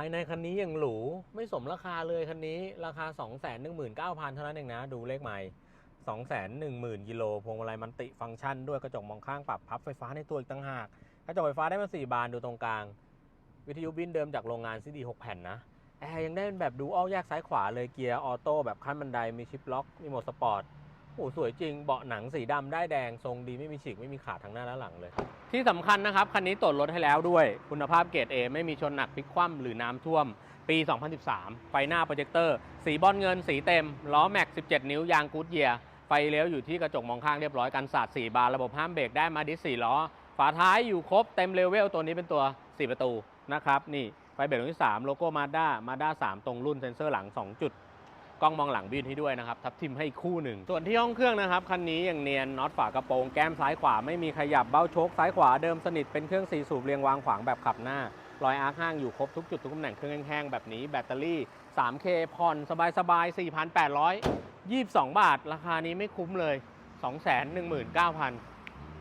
ายในคันนี้ยังหรูไม่สมราคาเลยคันนี้ราคา 2 1 9 0 0 0 เท่านั้นเองนะ ดูเลขใหม่ 2 1 0 0 0 0กิโลพวงมาลัยมันติฟังก์ชันด้วยกระจกมองข้างปรับพับไฟฟ้าในตัวอีกต่างหาก กระจกไฟฟ้าได้มา 4 บานดูตรงกลาง วิทยุบินเดิมจากโรงงานซีดี6แผ่นนะแอร์ยังได้เป็นแบบดูออลแยกซ้ายขวาเลยเกียร์ออโต้แบบขั้นบันไดมีชิปล็อกมีโหมดสปอร์ต โอ้สวยจริงเบาะหนังสีดำได้แดงทรงดีไม่มีฉีกไม่มีขาดทั้งหน้าและหลังเลย ที่สำคัญนะครับ คันนี้ตรวจรถให้แล้วด้วย คุณภาพเกรด A ไม่มีชนหนักพลิกคว่ำหรือน้ำท่วม ปี 2013 ไฟหน้าโปรเจคเตอร์ สีบอลเงินสีเต็ม ล้อแม็ก 17 นิ้วยางกูดเยียร์ไฟเลี้ยวอยู่ที่กระจกมองข้างเรียบร้อยกันสาด4บานระบบห้ามเบรกได้มาดิส4ล้อ ฝาท้ายอยู่ครบเต็มเลเวลตัวนี้เป็นตัว 4 ประตูนะครับนี่ไฟเบรกตรงที่ 3 โลโก้มาด้ามาด้า3ตรงรุ่นเซ็นเซอร์หลัง 2 จุด กล้องมองหลังบินให้ด้วยนะครับ ทับทิมให้คู่หนึ่ง ส่วนที่ห้องเครื่องนะครับคันนี้อย่างเนียนน็อตฝากระโปรงแก้มซ้ายขวาไม่มีขยับเบ้าโชคซ้ายขวาเดิมสนิทเป็นเครื่องสีสูบเรียงวางขวางแบบขับหน้ารอยอาร์คห้างอยู่ครบทุกจุดทุกตำแหน่งเครื่องแห้งๆแบบนี้แบตเตอรี่ 3K ผ่อนสบายๆ4,822 บาท ราคานี้ไม่คุ้มเลย 219,000